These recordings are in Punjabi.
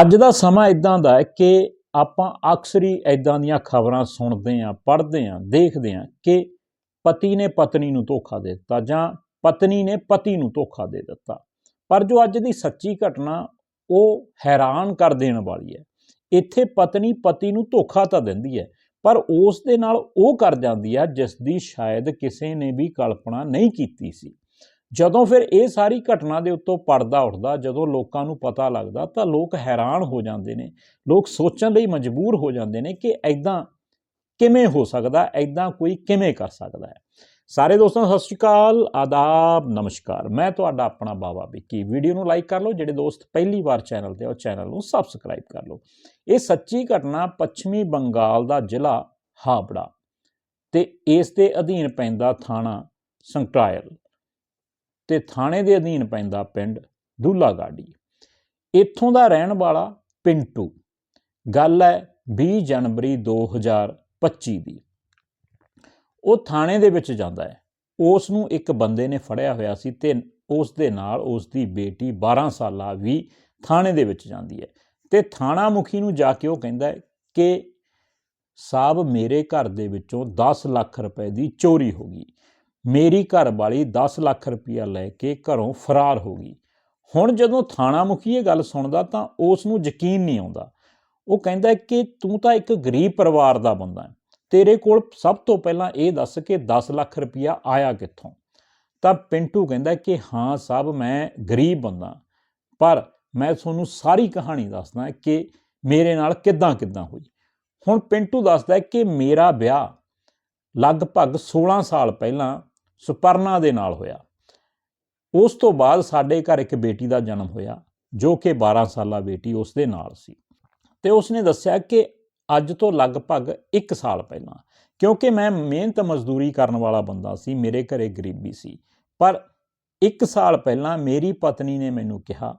ਅੱਜ ਦਾ ਸਮਾਂ ਇਦਾਂ ਦਾ ਹੈ ਕਿ ਆਪਾਂ ਅਕਸਰ ਹੀ ਇਦਾਂ ਦੀਆਂ ਖਬਰਾਂ ਸੁਣਦੇ ਆਂ ਪੜ੍ਹਦੇ ਆਂ ਦੇਖਦੇ ਆਂ ਕਿ ਪਤੀ ਨੇ ਪਤਨੀ ਨੂੰ ਧੋਖਾ ਦੇ ਦਿੱਤਾ ਜਾਂ ਪਤਨੀ ਨੇ ਪਤੀ ਨੂੰ ਧੋਖਾ ਦੇ ਦਿੱਤਾ। ਪਰ ਜੋ ਅੱਜ ਦੀ ਸੱਚੀ ਘਟਨਾ ਉਹ ਹੈਰਾਨ ਕਰ ਦੇਣ ਵਾਲੀ ਹੈ। ਇੱਥੇ ਪਤਨੀ ਪਤੀ ਨੂੰ ਧੋਖਾ ਤਾਂ ਦਿੰਦੀ ਹੈ, ਪਰ ਉਸ ਦੇ ਨਾਲ ਉਹ ਕਰ ਜਾਂਦੀ ਹੈ ਜਿਸ ਦੀ ਸ਼ਾਇਦ ਕਿਸੇ ਨੇ ਵੀ ਕਲਪਨਾ ਨਹੀਂ ਕੀਤੀ ਸੀ। ਜਦੋਂ ਫਿਰ ਇਹ ਸਾਰੀ ਘਟਨਾ ਦੇ ਉੱਤੋਂ ਪਰਦਾ ਉੱਠਦਾ, ਜਦੋਂ ਲੋਕਾਂ ਨੂੰ ਪਤਾ ਲੱਗਦਾ, ਤਾਂ ਲੋਕ ਹੈਰਾਨ ਹੋ ਜਾਂਦੇ ਨੇ। ਲੋਕ ਸੋਚਣ ਲਈ ਮਜਬੂਰ ਹੋ ਜਾਂਦੇ ਨੇ ਕਿ ਐਦਾਂ ਕਿਵੇਂ ਹੋ ਸਕਦਾ ਐਦਾਂ ਕੋਈ ਕਿਵੇਂ ਕਰ ਸਕਦਾ ਹੈ। ਸਾਰੇ ਦੋਸਤਾਂ, ਸਤਿ ਸ਼੍ਰੀ ਅਕਾਲ, ਆਦਾਬ, ਨਮਸਕਾਰ। ਮੈਂ ਤੁਹਾਡਾ ਆਪਣਾ ਬਾਬਾ ਵਿੱਕੀ। ਵੀਡੀਓ ਨੂੰ ਲਾਈਕ ਕਰ ਲਓ, ਜਿਹੜੇ ਦੋਸਤ ਪਹਿਲੀ ਵਾਰ ਚੈਨਲ ਤੇ ਉਹ ਚੈਨਲ ਨੂੰ ਸਬਸਕ੍ਰਾਈਬ ਕਰ ਲਓ। ਇਹ ਸੱਚੀ ਘਟਨਾ ਪੱਛਮੀ ਬੰਗਾਲ ਦਾ ਜ਼ਿਲ੍ਹਾ ਹਾਬੜਾ ਤੇ ਇਸ ਦੇ ਅਧੀਨ ਪੈਂਦਾ ਥਾਣਾ ਸੰਕਟਾਇਲ ਤੇ ਥਾਣੇ ਦੇ ਅਧੀਨ ਪੈਂਦਾ ਪਿੰਡ ਦੁੱਲਾਗਾੜੀ ਇੱਥੋਂ ਦਾ ਰਹਿਣ ਵਾਲਾ ਪਿੰਟੂ। ਗੱਲ ਹੈ 20 ਜਨਵਰੀ 2025 ਦੀ। ਉਹ ਥਾਣੇ ਦੇ ਵਿੱਚ ਜਾਂਦਾ ਹੈ। ਉਸ ਨੂੰ ਇੱਕ ਬੰਦੇ ਨੇ ਫੜਿਆ ਹੋਇਆ ਸੀ ਤੇ ਉਸ ਦੇ ਨਾਲ ਉਸ ਦੀ ਬੇਟੀ 12 ਸਾਲਾ ਵੀ ਥਾਣੇ ਦੇ ਵਿੱਚ ਜਾਂਦੀ ਹੈ। ਤੇ ਥਾਣਾ ਮੁਖੀ ਨੂੰ ਜਾ ਕੇ ਉਹ ਕਹਿੰਦਾ ਕਿ ਸਾਹਿਬ ਮੇਰੇ ਘਰ ਦੇ ਵਿੱਚੋਂ 10 ਲੱਖ ਰੁਪਏ ਦੀ ਚੋਰੀ ਹੋ ਗਈ। ਮੇਰੀ ਘਰ ਵਾਲੀ 10 ਲੱਖ ਰੁਪਇਆ ਲੈ ਕੇ ਘਰੋਂ ਫਰਾਰ ਹੋ ਗਈ। ਹੁਣ ਜਦੋਂ ਥਾਣਾ ਮੁਖੀ ਇਹ ਗੱਲ ਸੁਣਦਾ ਤਾਂ ਉਸ ਨੂੰ ਯਕੀਨ ਨਹੀਂ ਆਉਂਦਾ। ਉਹ ਕਹਿੰਦਾ ਕਿ ਤੂੰ ਤਾਂ ਇੱਕ ਗਰੀਬ ਪਰਿਵਾਰ ਦਾ ਬੰਦਾ ਹੈ। ਤੇਰੇ ਕੋਲ ਸਭ ਤੋਂ ਪਹਿਲਾਂ ਇਹ ਦੱਸ ਕਿ 10 ਲੱਖ ਰੁਪਇਆ ਆਇਆ ਕਿੱਥੋਂ? ਤਾਂ ਪਿੰਟੂ ਕਹਿੰਦਾ ਕਿ ਹਾਂ ਸਾਹਿਬ ਮੈਂ ਗਰੀਬ ਬੰਦਾ। ਪਰ ਮੈਂ ਤੁਹਾਨੂੰ ਸਾਰੀ ਕਹਾਣੀ ਦੱਸਦਾ ਕਿ ਮੇਰੇ ਨਾਲ ਕਿੱਦਾਂ ਕਿੱਦਾਂ ਹੋਈ। ਹੁਣ ਪਿੰਟੂ ਦੱਸਦਾ ਕਿ ਮੇਰਾ ਵਿਆਹ ਲਗਭਗ 16 ਸਾਲ ਪਹਿਲਾਂ ਸੁਪਰਨਾ ਦੇ ਨਾਲ ਹੋਇਆ। ਉਸ ਤੋਂ ਬਾਅਦ ਸਾਡੇ ਘਰ ਇੱਕ ਬੇਟੀ ਦਾ ਜਨਮ ਹੋਇਆ, ਜੋ ਕਿ 12 ਸਾਲਾ ਬੇਟੀ ਉਸ ਦੇ ਨਾਲ ਸੀ। ਤੇ ਉਸਨੇ ਦੱਸਿਆ ਕਿ ਅੱਜ ਤੋਂ ਲਗਭਗ 1 ਸਾਲ ਪਹਿਲਾਂ, ਕਿਉਂਕਿ ਮੈਂ ਮਿਹਨਤ ਮਜ਼ਦੂਰੀ ਕਰਨ ਵਾਲਾ ਬੰਦਾ ਸੀ, ਮੇਰੇ ਘਰੇ ਗਰੀਬੀ ਸੀ। ਪਰ 1 ਸਾਲ ਪਹਿਲਾਂ ਮੇਰੀ ਪਤਨੀ ਨੇ ਮੈਨੂੰ ਕਿਹਾ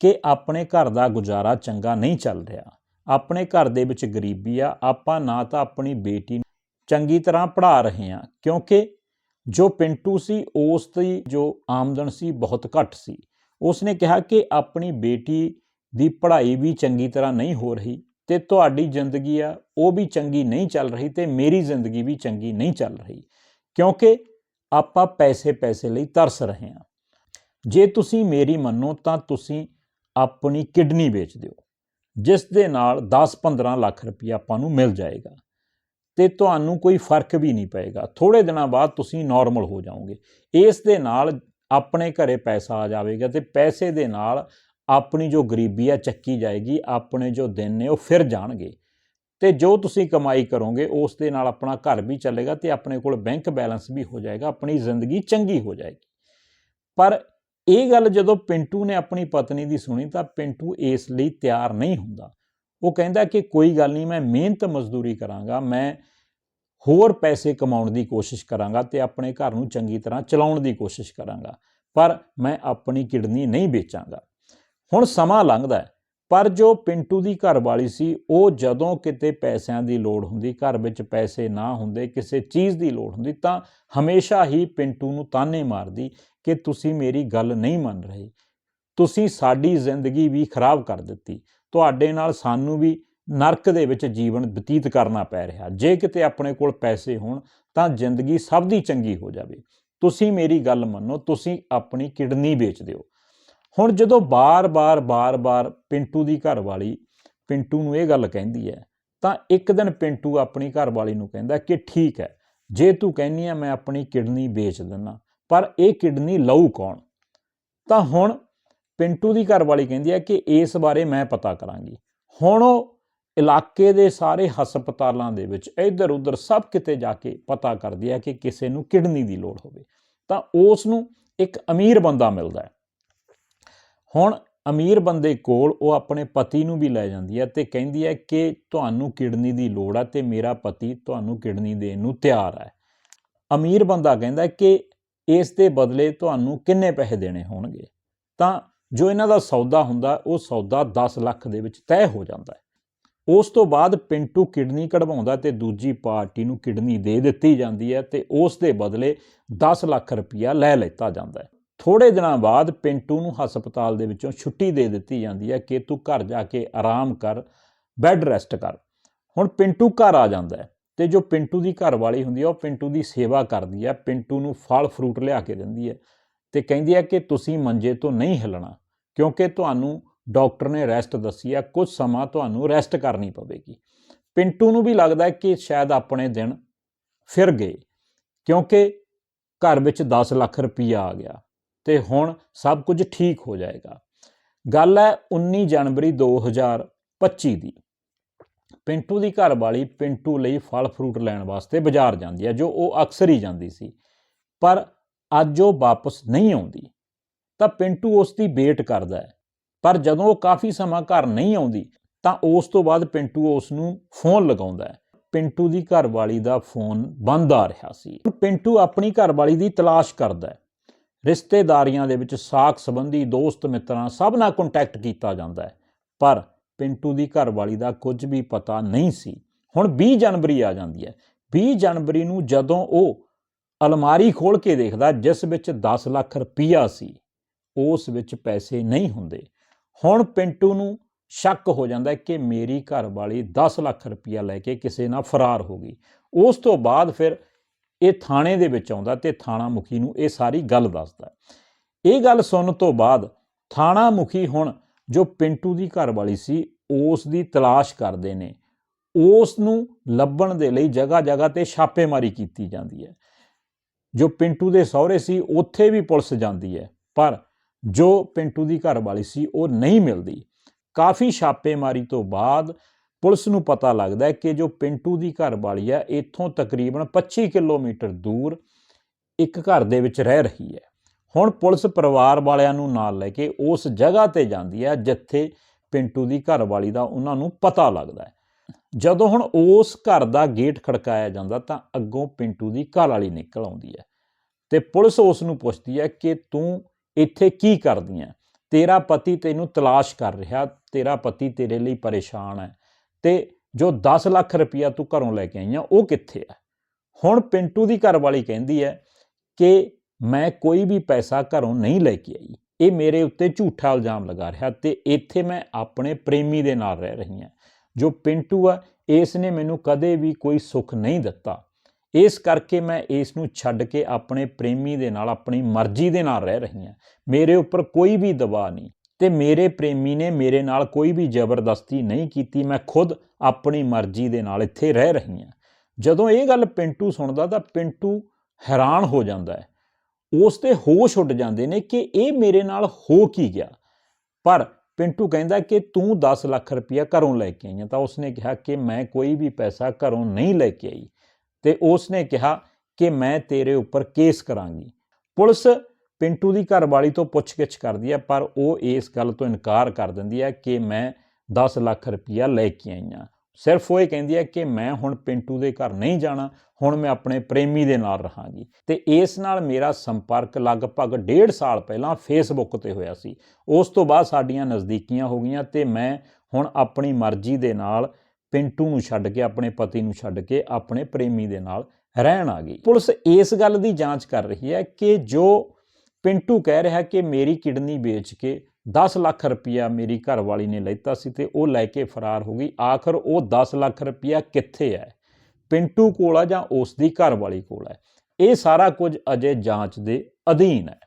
ਕਿ ਆਪਣੇ ਘਰ ਦਾ ਗੁਜ਼ਾਰਾ ਚੰਗਾ ਨਹੀਂ ਚੱਲ ਰਿਹਾ। ਆਪਣੇ ਘਰ ਦੇ ਵਿੱਚ ਗਰੀਬੀ ਆ, ਆਪਾਂ ਨਾ ਤਾਂ ਆਪਣੀ ਬੇਟੀ ਚੰਗੀ ਤਰ੍ਹਾਂ ਪੜ੍ਹਾ ਰਹੇ ਹਾਂ, ਕਿਉਂਕਿ ਜੋ ਪਿੰਟੂ ਸੀ, ਉਸ ਦੀ ਜੋ ਆਮਦਨ ਸੀ ਬਹੁਤ ਘੱਟ ਸੀ। ਉਸ ਨੇ ਕਿਹਾ ਕਿ ਆਪਣੀ ਬੇਟੀ ਦੀ ਪੜ੍ਹਾਈ ਵੀ ਚੰਗੀ ਤਰ੍ਹਾਂ ਨਹੀਂ ਹੋ ਰਹੀ ਤੇ ਤੁਹਾਡੀ ਜ਼ਿੰਦਗੀ ਆ, ਉਹ ਵੀ ਚੰਗੀ ਨਹੀਂ ਚੱਲ ਰਹੀ ਤੇ ਮੇਰੀ ਜ਼ਿੰਦਗੀ ਵੀ ਚੰਗੀ ਨਹੀਂ ਚੱਲ ਰਹੀ, ਕਿਉਂਕਿ ਆਪਾਂ ਪੈਸੇ ਪੈਸੇ ਲਈ ਤਰਸ ਰਹੇ ਹਾਂ। ਜੇ ਤੁਸੀਂ ਮੇਰੀ ਮੰਨੋ ਤਾਂ ਤੁਸੀਂ ਆਪਣੀ ਕਿਡਨੀ ਵੇਚ ਦਿਓ, ਜਿਸ ਦੇ ਨਾਲ 10-15 ਲੱਖ ਰੁਪਏ ਆਪਾਂ ਨੂੰ ਮਿਲ ਜਾਏਗਾ। ਤੇ ਤੁਹਾਨੂੰ ਕੋਈ ਫ਼ਰਕ ਵੀ ਨਹੀਂ ਪਏਗਾ। ਥੋੜੇ ਦਿਨਾਂ ਬਾਅਦ ਤੁਸੀਂ ਨਾਰਮਲ ਹੋ ਜਾਓਗੇ। ਇਸ ਦੇ ਨਾਲ ਆਪਣੇ ਘਰੇ ਪੈਸਾ ਆ ਜਾਵੇਗਾ ਤੇ ਪੈਸੇ ਦੇ ਨਾਲ ਆਪਣੀ ਜੋ ਗਰੀਬੀ ਆ ਚੱਕੀ ਜਾਏਗੀ, ਆਪਣੇ ਜੋ ਦਿਨ ਨੇ ਉਹ ਫਿਰ ਜਾਣਗੇ। ਤੇ ਜੋ ਤੁਸੀਂ ਕਮਾਈ ਕਰੋਗੇ, ਉਸ ਦੇ ਨਾਲ ਆਪਣਾ ਘਰ ਵੀ ਚੱਲੇਗਾ ਤੇ ਆਪਣੇ ਕੋਲ ਬੈਂਕ ਬੈਲੈਂਸ ਵੀ ਹੋ ਜਾਏਗਾ, ਆਪਣੀ ਜ਼ਿੰਦਗੀ ਚੰਗੀ ਹੋ ਜਾਏਗੀ। ਪਰ ਇਹ ਗੱਲ ਜਦੋਂ ਪਿੰਟੂ ਨੇ ਆਪਣੀ ਪਤਨੀ ਦੀ ਸੁਣੀ ਤਾਂ ਪਿੰਟੂ ਇਸ ਲਈ ਤਿਆਰ ਨਹੀਂ ਹੁੰਦਾ। ਉਹ ਕਹਿੰਦਾ ਕਿ ਕੋਈ ਗੱਲ ਨਹੀਂ, ਮੈਂ ਮਿਹਨਤ ਮਜ਼ਦੂਰੀ ਕਰਾਂਗਾ, ਮੈਂ ਹੋਰ ਪੈਸੇ ਕਮਾਉਣ ਦੀ ਕੋਸ਼ਿਸ਼ ਕਰਾਂਗਾ ਤੇ ਆਪਣੇ ਘਰ ਨੂੰ ਚੰਗੀ ਤਰ੍ਹਾਂ ਚਲਾਉਣ ਦੀ ਕੋਸ਼ਿਸ਼ ਕਰਾਂਗਾ, ਪਰ ਮੈਂ ਆਪਣੀ ਕਿਡਨੀ ਨਹੀਂ ਵੇਚਾਂਗਾ। ਹੁਣ ਸਮਾਂ ਲੰਘਦਾ ਹੈ, ਪਰ ਜੋ ਪਿੰਟੂ ਦੀ ਘਰਵਾਲੀ ਸੀ, ਉਹ ਜਦੋਂ ਕਿਤੇ ਪੈਸਿਆਂ ਦੀ ਲੋੜ ਹੁੰਦੀ, ਘਰ ਵਿੱਚ ਪੈਸੇ ਨਾ ਹੁੰਦੇ, ਕਿਸੇ ਚੀਜ਼ ਦੀ ਲੋੜ ਹੁੰਦੀ, ਤਾਂ ਹਮੇਸ਼ਾ ਹੀ ਪਿੰਟੂ ਨੂੰ ਤਾਨੇ ਮਾਰਦੀ ਕਿ ਤੁਸੀਂ ਮੇਰੀ ਗੱਲ ਨਹੀਂ ਮੰਨ ਰਹੇ, ਤੁਸੀਂ ਸਾਡੀ ਜ਼ਿੰਦਗੀ ਵੀ ਖਰਾਬ ਕਰ ਦਿੱਤੀ ਤੁਹਾਡੇ ਨਾਲ ਸਾਨੂੰ ਵੀ ਨਰਕ ਦੇ ਵਿੱਚ ਜੀਵਨ ਬਤੀਤ ਕਰਨਾ ਪੈ ਰਿਹਾ। ਜੇ ਕਿਤੇ ਆਪਣੇ ਕੋਲ ਪੈਸੇ ਹੋਣ, ਤਾਂ ਜ਼ਿੰਦਗੀ ਸਭ ਦੀ ਚੰਗੀ ਹੋ ਜਾਵੇ। ਤੁਸੀਂ ਮੇਰੀ ਗੱਲ ਮੰਨੋ, ਤੁਸੀਂ ਆਪਣੀ ਕਿਡਨੀ ਵੇਚ ਦਿਓ। ਹੁਣ ਜਦੋਂ ਬਾਰ-ਬਾਰ ਬਾਰ-ਬਾਰ ਪਿੰਟੂ ਦੀ ਘਰਵਾਲੀ ਪਿੰਟੂ ਨੂੰ ਇਹ ਗੱਲ ਕਹਿੰਦੀ ਹੈ, ਤਾਂ ਇੱਕ ਦਿਨ ਪਿੰਟੂ ਆਪਣੀ ਘਰਵਾਲੀ ਨੂੰ ਕਹਿੰਦਾ ਕਿ ਠੀਕ ਹੈ, ਜੇ ਤੂੰ ਕਹਿੰਨੀ ਆ ਮੈਂ ਆਪਣੀ ਕਿਡਨੀ ਵੇਚ ਦਿੰਨਾ ਪਰ ਇਹ ਕਿਡਨੀ ਲਊ ਕੌਣ? ਤਾਂ ਹੁਣ ਪਿੰਟੂ ਦੀ ਘਰਵਾਲੀ ਕਹਿੰਦੀ ਹੈ ਕਿ ਇਸ ਬਾਰੇ ਮੈਂ ਪਤਾ ਕਰਾਂਗੀ। ਹੁਣ ਉਹ ਇਲਾਕੇ ਦੇ ਸਾਰੇ ਹਸਪਤਾਲਾਂ ਦੇ ਵਿੱਚ ਇੱਧਰ ਉੱਧਰ ਸਭ ਕਿਤੇ ਜਾ ਕੇ ਪਤਾ ਕਰਦੀ ਹੈ ਕਿ ਕਿਸੇ ਨੂੰ ਕਿਡਨੀ ਦੀ ਲੋੜ ਹੋਵੇ। ਤਾਂ ਉਸ ਨੂੰ ਇੱਕ ਅਮੀਰ ਬੰਦਾ ਮਿਲਦਾ ਹੈ। ਹੁਣ ਅਮੀਰ ਬੰਦੇ ਕੋਲ ਉਹ ਆਪਣੇ ਪਤੀ ਨੂੰ ਵੀ ਲੈ ਜਾਂਦੀ ਹੈ ਤੇ ਕਹਿੰਦੀ ਹੈ ਕਿ ਤੁਹਾਨੂੰ ਕਿਡਨੀ ਦੀ ਲੋੜ ਹੈ ਤੇ ਮੇਰਾ ਪਤੀ ਤੁਹਾਨੂੰ ਕਿਡਨੀ ਦੇਣ ਨੂੰ ਤਿਆਰ ਹੈ। ਅਮੀਰ ਬੰਦਾ ਕਹਿੰਦਾ ਕਿ ਇਸ ਦੇ ਬਦਲੇ ਤੁਹਾਨੂੰ ਕਿੰਨੇ ਪੈਸੇ ਦੇਣੇ ਹੋਣਗੇ? ਤਾਂ ਜੋ ਇਹਨਾਂ ਦਾ ਸੌਦਾ ਹੁੰਦਾ, ਉਹ ਸੌਦਾ 10 ਲੱਖ ਦੇ ਵਿੱਚ ਤੈਅ ਹੋ ਜਾਂਦਾ ਹੈ। ਉਸ ਤੋਂ ਬਾਅਦ ਪਿੰਟੂ ਕਿਡਨੀ ਕਢਵਾਉਂਦਾ ਤੇ ਦੂਜੀ ਪਾਰਟੀ ਨੂੰ ਕਿਡਨੀ ਦੇ ਦਿੱਤੀ ਜਾਂਦੀ ਹੈ ਤੇ ਉਸ ਦੇ ਬਦਲੇ 10 ਲੱਖ ਰੁਪਇਆ ਲੈ ਲਿੱਤਾ ਜਾਂਦਾ ਹੈ। ਥੋੜੇ ਦਿਨਾਂ ਬਾਅਦ ਪਿੰਟੂ ਨੂੰ ਹਸਪਤਾਲ ਦੇ ਵਿੱਚੋਂ ਛੁੱਟੀ ਦੇ ਦਿੱਤੀ ਜਾਂਦੀ ਹੈ ਕਿ ਤੂੰ ਘਰ ਜਾ ਕੇ ਆਰਾਮ ਕਰ, ਬੈੱਡ ਰੈਸਟ ਕਰ। ਹੁਣ ਪਿੰਟੂ ਘਰ ਆ ਜਾਂਦਾ ਹੈ ਤੇ ਜੋ ਪਿੰਟੂ ਦੀ ਘਰ ਵਾਲੀ ਹੁੰਦੀ ਹੈ, ਉਹ ਪਿੰਟੂ ਦੀ ਸੇਵਾ ਕਰਦੀ ਹੈ, ਪਿੰਟੂ ਨੂੰ ਫਲ ਫਰੂਟ ਲਿਆ ਕੇ ਦਿੰਦੀ ਹੈ ਤੇ ਕਹਿੰਦੀ ਹੈ ਕਿ ਤੁਸੀਂ ਮੰਜੇ ਤੋਂ ਨਹੀਂ ਹਿੱਲਣਾ। ਕਿਉਂਕਿ ਤੁਹਾਨੂੰ ਡਾਕਟਰ ਨੇ ਰੈਸਟ ਦੱਸੀ ਹੈ ਕੁਝ ਸਮਾਂ ਤੁਹਾਨੂੰ ਰੈਸਟ ਕਰਨੀ ਪਵੇਗੀ। ਪਿੰਟੂ ਨੂੰ ਵੀ ਲੱਗਦਾ ਕਿ ਸ਼ਾਇਦ ਆਪਣੇ ਦਿਨ ਫਿਰ ਗਏ, ਕਿਉਂਕਿ ਘਰ ਵਿੱਚ 10 ਲੱਖ ਰੁਪਈਆ ਆ ਗਿਆ ਤੇ ਹੁਣ ਸਭ ਕੁਝ ਠੀਕ ਹੋ ਜਾਏਗਾ। ਗੱਲ ਹੈ 19 ਜਨਵਰੀ 2025 ਦੀ। ਪਿੰਟੂ ਦੀ ਘਰ ਵਾਲੀ ਪਿੰਟੂ ਲਈ ਫਲ ਫਰੂਟ ਲੈਣ ਵਾਸਤੇ ਬਾਜ਼ਾਰ ਜਾਂਦੀ ਹੈ, ਜੋ ਉਹ ਅਕਸਰ ਹੀ ਜਾਂਦੀ ਸੀ, ਪਰ ਅੱਜ ਉਹ ਵਾਪਸ ਨਹੀਂ ਆਉਂਦੀ। ਤਾਂ ਪਿੰਟੂ ਉਸ ਦੀ ਵੇਟ ਕਰਦਾ ਹੈ। ਪਰ ਜਦੋਂ ਉਹ ਕਾਫੀ ਸਮਾਂ ਘਰ ਨਹੀਂ ਆਉਂਦੀ, ਤਾਂ ਉਸ ਤੋਂ ਬਾਅਦ ਪਿੰਟੂ ਉਸ ਨੂੰ ਫੋਨ ਲਗਾਉਂਦਾ ਹੈ। ਪਿੰਟੂ ਦੀ ਘਰਵਾਲੀ ਦਾ ਫੋਨ ਬੰਦ ਆ ਰਿਹਾ ਸੀ। ਪਿੰਟੂ ਆਪਣੀ ਘਰਵਾਲੀ ਦੀ ਤਲਾਸ਼ ਕਰਦਾ ਹੈ। ਰਿਸ਼ਤੇਦਾਰੀਆਂ ਦੇ ਵਿੱਚ ਸਾਖ ਸੰਬੰਧੀ ਦੋਸਤ ਮਿੱਤਰਾਂ ਸਭ ਨਾਲ ਕੰਟੈਕਟ ਕੀਤਾ ਜਾਂਦਾ ਹੈ। ਪਰ ਪਿੰਟੂ ਦੀ ਘਰਵਾਲੀ ਦਾ ਕੁਝ ਵੀ ਪਤਾ ਨਹੀਂ ਸੀ। ਹੁਣ 20 ਜਨਵਰੀ ਆ ਜਾਂਦੀ ਹੈ। 20 ਜਨਵਰੀ ਨੂੰ ਜਦੋਂ ਉਹ ਅਲਮਾਰੀ ਖੋਲ ਕੇ ਦੇਖਦਾ, ਜਿਸ ਵਿੱਚ 10 ਲੱਖ ਰੁਪਈਆ ਸੀ। ਉਸ ਵਿੱਚ ਪੈਸੇ ਨਹੀਂ ਹੁੰਦੇ। ਹੁਣ ਪਿੰਟੂ ਨੂੰ ਸ਼ੱਕ ਹੋ ਜਾਂਦਾ ਕਿ ਮੇਰੀ ਘਰਵਾਲੀ 10 ਲੱਖ ਰੁਪਈਆ ਲੈ ਕੇ ਕਿਸੇ ਨਾਲ ਫਰਾਰ ਹੋ ਗਈ। ਉਸ ਤੋਂ ਬਾਅਦ ਫਿਰ ਇਹ ਥਾਣੇ ਦੇ ਵਿੱਚ ਆਉਂਦਾ ਤੇ ਥਾਣਾ ਮੁਖੀ ਨੂੰ ਇਹ ਸਾਰੀ ਗੱਲ ਦੱਸਦਾ ਇਹ ਗੱਲ ਸੁਣਨ ਤੋਂ ਬਾਅਦ ਥਾਣਾ ਮੁਖੀ ਹੁਣ ਜੋ ਪਿੰਟੂ ਦੀ ਘਰਵਾਲੀ ਸੀ, ਉਸ ਦੀ ਤਲਾਸ਼ ਕਰਦੇ ਨੇ। ਉਸ ਨੂੰ ਲੱਭਣ ਦੇ ਲਈ ਜਗ੍ਹਾ ਜਗ੍ਹਾ ਤੇ ਛਾਪੇਮਾਰੀ ਕੀਤੀ ਜਾਂਦੀ ਹੈ। ਜੋ ਪਿੰਟੂ ਦੇ ਸਹੁਰੇ ਸੀ, ਉੱਥੇ ਵੀ ਪੁਲਿਸ ਜਾਂਦੀ ਹੈ। ਪਰ ਜੋ ਪਿੰਟੂ ਦੀ ਘਰਵਾਲੀ ਸੀ, ਉਹ ਨਹੀਂ ਮਿਲਦੀ। ਕਾਫੀ ਛਾਪੇਮਾਰੀ ਤੋਂ ਬਾਅਦ ਪੁਲਿਸ ਨੂੰ ਪਤਾ ਲੱਗਦਾ ਹੈ ਕਿ ਜੋ ਪਿੰਟੂ ਦੀ ਘਰਵਾਲੀ ਹੈ, ਇੱਥੋਂ ਤਕਰੀਬਨ 25 ਕਿਲੋਮੀਟਰ ਦੂਰ ਇੱਕ ਘਰ ਦੇ ਵਿੱਚ ਰਹਿ ਰਹੀ ਹੈ। ਹੁਣ ਪੁਲਿਸ ਪਰਿਵਾਰ ਵਾਲਿਆਂ ਨੂੰ ਨਾਲ ਲੈ ਕੇ ਉਸ ਜਗ੍ਹਾ ਤੇ ਜਾਂਦੀ ਹੈ, ਜਿੱਥੇ ਪਿੰਟੂ ਦੀ ਘਰਵਾਲੀ ਦਾ ਉਹਨਾਂ ਨੂੰ ਪਤਾ ਲੱਗਦਾ ਹੈ। ਜਦੋਂ ਹੁਣ ਉਸ ਘਰ ਦਾ ਗੇਟ ਖੜਕਾਇਆ ਜਾਂਦਾ, ਤਾਂ ਅੱਗੋਂ ਪਿੰਟੂ ਦੀ ਘਰ ਵਾਲੀ ਨਿਕਲ ਆਉਂਦੀ ਹੈ ਤੇ ਪੁਲਿਸ ਉਸ ਨੂੰ ਪੁੱਛਦੀ ਹੈ ਕਿ ਤੂੰ ਇੱਥੇ ਕੀ ਕਰਦੀ ਹੈ ਤੇਰਾ ਪਤੀ ਤੈਨੂੰ ਤਲਾਸ਼ ਕਰ ਰਿਹਾ, ਤੇਰਾ ਪਤੀ ਤੇਰੇ ਲਈ ਪਰੇਸ਼ਾਨ ਹੈ। ਤੇ ਜੋ 10 ਲੱਖ ਰੁਪਇਆ ਤੂੰ ਘਰੋਂ ਲੈ ਕੇ ਆਈ ਆ ਉਹ ਕਿੱਥੇ ਹੈ ਹੁਣ ਪਿੰਟੂ ਦੀ ਘਰਵਾਲੀ ਕਹਿੰਦੀ ਹੈ ਕਿ ਮੈਂ ਕੋਈ ਵੀ ਪੈਸਾ ਘਰੋਂ ਨਹੀਂ ਲੈ ਕੇ ਆਈ। ਇਹ ਮੇਰੇ ਉੱਤੇ ਝੂਠਾ ਇਲਜ਼ਾਮ ਲਗਾ ਰਿਹਾ ਤੇ ਇੱਥੇ ਮੈਂ ਆਪਣੇ ਪ੍ਰੇਮੀ ਦੇ ਨਾਲ ਰਹਿ ਰਹੀ ਹਾਂ। ਜੋ ਪਿੰਟੂ ਆ, ਇਸ ਨੇ ਮੈਨੂੰ ਕਦੇ ਵੀ ਕੋਈ ਸੁੱਖ ਨਹੀਂ ਦਿੱਤਾ। ਇਸ ਕਰਕੇ ਮੈਂ ਇਸ ਨੂੰ ਛੱਡ ਕੇ ਆਪਣੇ ਪ੍ਰੇਮੀ ਦੇ ਨਾਲ, ਆਪਣੀ ਮਰਜ਼ੀ ਦੇ ਨਾਲ ਰਹਿ ਰਹੀ ਹਾਂ। ਮੇਰੇ ਉੱਪਰ ਕੋਈ ਵੀ ਦਬਾਅ ਨਹੀਂ ਤੇ ਮੇਰੇ ਪ੍ਰੇਮੀ ਨੇ ਮੇਰੇ ਨਾਲ ਕੋਈ ਵੀ ਜ਼ਬਰਦਸਤੀ ਨਹੀਂ ਕੀਤੀ। ਮੈਂ ਖੁਦ ਆਪਣੀ ਮਰਜ਼ੀ ਦੇ ਨਾਲ ਇੱਥੇ ਰਹਿ ਰਹੀ ਹਾਂ। ਜਦੋਂ ਇਹ ਗੱਲ ਪਿੰਟੂ ਸੁਣਦਾ ਤਾਂ ਪਿੰਟੂ ਹੈਰਾਨ ਹੋ ਜਾਂਦਾ ਹੈ। ਉਸ ਤੇ ਹੋਸ਼ ਉੱਡ ਜਾਂਦੇ ਨੇ ਕਿ ਇਹ ਮੇਰੇ ਨਾਲ ਹੋ ਕੀ ਗਿਆ? ਪਰ ਪਿੰਟੂ ਕਹਿੰਦਾ ਕਿ ਤੂੰ 10 ਲੱਖ ਰੁਪਇਆ ਘਰੋਂ ਲੈ ਕੇ ਆਈ ਹੈ ਤਾਂ ਉਸਨੇ ਕਿਹਾ ਕਿ ਮੈਂ ਕੋਈ ਵੀ ਪੈਸਾ ਘਰੋਂ ਨਹੀਂ ਲੈ ਕੇ ਆਈ। ਤੇ ਉਸਨੇ ਕਿਹਾ ਕਿ ਮੈਂ ਤੇਰੇ ਉੱਪਰ ਕੇਸ ਕਰਾਂਗੀ। ਪੁਲਿਸ ਪਿੰਟੂ ਦੀ ਘਰਵਾਲੀ ਤੋਂ ਪੁੱਛਗਿੱਛ ਕਰਦੀ ਹੈ, ਪਰ ਉਹ ਇਸ ਗੱਲ ਤੋਂ ਇਨਕਾਰ ਕਰ ਦਿੰਦੀ ਹੈ ਕਿ ਮੈਂ 10 ਲੱਖ ਰੁਪਇਆ ਲੈ ਕੇ ਆਈ ਹਾਂ। ਸਿਰਫ ਉਹ ਇਹ ਕਹਿੰਦੀ ਹੈ ਕਿ ਮੈਂ ਹੁਣ ਪਿੰਟੂ ਦੇ ਘਰ ਨਹੀਂ ਜਾਣਾ, ਹੁਣ ਮੈਂ ਆਪਣੇ ਪ੍ਰੇਮੀ ਦੇ ਨਾਲ ਰਹਾਂਗੀ। ਤੇ ਇਸ ਨਾਲ ਮੇਰਾ ਸੰਪਰਕ ਲਗਭਗ ਡੇਢ ਸਾਲ ਪਹਿਲਾਂ ਫੇਸਬੁੱਕ ਤੇ ਹੋਇਆ ਸੀ। ਉਸ ਤੋਂ ਬਾਅਦ ਸਾਡੀਆਂ ਨਜ਼ਦੀਕੀਆਂ ਹੋ ਗਈਆਂ ਤੇ ਮੈਂ ਹੁਣ ਆਪਣੀ ਮਰਜ਼ੀ ਦੇ ਨਾਲ ਪਿੰਟੂ ਨੂੰ ਛੱਡ ਕੇ, ਆਪਣੇ ਪਤੀ ਨੂੰ ਛੱਡ ਕੇ, ਆਪਣੇ ਪ੍ਰੇਮੀ ਦੇ ਨਾਲ ਰਹਿਣ ਆ ਗਈ। ਪੁਲਿਸ ਇਸ ਗੱਲ ਦੀ ਜਾਂਚ ਕਰ ਰਹੀ ਹੈ ਕਿ ਜੋ ਪਿੰਟੂ ਕਹਿ ਰਿਹਾ ਕਿ ਮੇਰੀ ਕਿਡਨੀ ਵੇਚ ਕੇ 10 ਲੱਖ ਰੁਪਇਆ ਮੇਰੀ ਘਰਵਾਲੀ ਨੇ ਲੈਤਾ ਸੀ ਤੇ ਉਹ ਲੈ ਕੇ ਫਰਾਰ ਹੋ ਗਈ। ਆਖਰ ਉਹ 10 ਲੱਖ ਰੁਪਇਆ ਕਿੱਥੇ ਹੈ? ਪਿੰਟੂ ਕੋਲ ਆ ਜਾਂ ਉਸ ਦੀ ਘਰਵਾਲੀ ਕੋਲ ਹੈ? ਇਹ ਸਾਰਾ ਕੁਝ ਅਜੇ ਜਾਂਚ ਦੇ ਅਧੀਨ ਹੈ।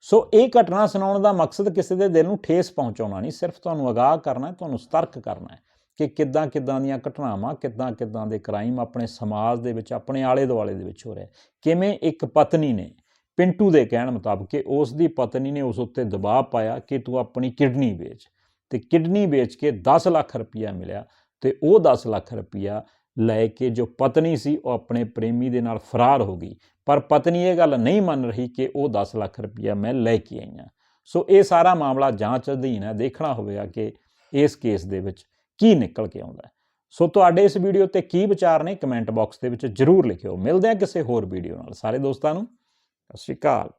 ਸੋ ਇਹ ਘਟਨਾ ਸੁਣਾਉਣ ਦਾ ਮਕਸਦ ਕਿਸੇ ਦੇ ਦਿਲ ਨੂੰ ਠੇਸ ਪਹੁੰਚਾਉਣਾ ਨਹੀਂ, ਸਿਰਫ ਤੁਹਾਨੂੰ ਅਗਾਹ ਕਰਨਾ ਹੈ, ਤੁਹਾਨੂੰ ਸਤਰਕ ਕਰਨਾ ਹੈ। ਕਿ ਕਿੱਦਾਂ ਕਿੱਦਾਂ ਦੀਆਂ ਘਟਨਾਵਾਂ, ਕਿੱਦਾਂ ਕਿੱਦਾਂ ਦੇ ਕ੍ਰਾਈਮ ਆਪਣੇ ਸਮਾਜ ਦੇ ਵਿੱਚ, ਆਪਣੇ ਆਲੇ ਦੁਆਲੇ ਦੇ ਵਿੱਚ ਹੋ ਰਿਹਾ। ਕਿਵੇਂ ਇੱਕ ਪਤਨੀ ਨੇ ਪਿੰਟੂ ਦੇ ਕਹਿਣ ਮੁਤਾਬਕ ਕਿ ਉਸ ਦੀ ਪਤਨੀ ਨੇ ਉਸ ਉੱਤੇ ਦਬਾਅ ਪਾਇਆ ਕਿ ਤੂੰ ਆਪਣੀ ਕਿਡਨੀ ਵੇਚ। ਤੇ ਕਿਡਨੀ ਵੇਚ ਕੇ 10 ਲੱਖ ਰੁਪਇਆ ਮਿਲਿਆ ਤੇ ਉਹ 10 ਲੱਖ ਰੁਪਇਆ ਲੈ ਕੇ ਜੋ ਪਤਨੀ ਸੀ, ਉਹ ਆਪਣੇ ਪ੍ਰੇਮੀ ਦੇ ਨਾਲ ਫਰਾਰ ਹੋ ਗਈ। ਪਰ ਪਤਨੀ ਇਹ ਗੱਲ ਨਹੀਂ ਮੰਨ ਰਹੀ ਕਿ ਉਹ 10 ਲੱਖ ਰੁਪਇਆ ਮੈਂ ਲੈ ਕੇ ਆਈ ਹਾਂ। ਸੋ ਇਹ ਸਾਰਾ ਮਾਮਲਾ ਜਾਂਚ ਅਧੀਨ ਹੈ। ਦੇਖਣਾ ਹੋਵੇਗਾ ਕਿ ਇਸ ਕੇਸ ਦੇ ਵਿੱਚ ਕੀ ਨਿਕਲ ਕੇ ਆਉਂਦਾ ਹੈ। ਸੋ ਤੁਹਾਡੇ ਇਸ ਵੀਡੀਓ ਤੇ ਕੀ ਵਿਚਾਰ ਨੇ ਕਮੈਂਟ ਬਾਕਸ ਦੇ ਵਿੱਚ ਜਰੂਰ ਲਿਖਿਓ। ਮਿਲਦੇ ਹਾਂ ਕਿਸੇ ਹੋਰ ਵੀਡੀਓ ਨਾਲ। ਸਾਰੇ ਦੋਸਤਾਂ ਨੂੰ, ਸਤਿ ਸ਼੍ਰੀ ਅਕਾਲ।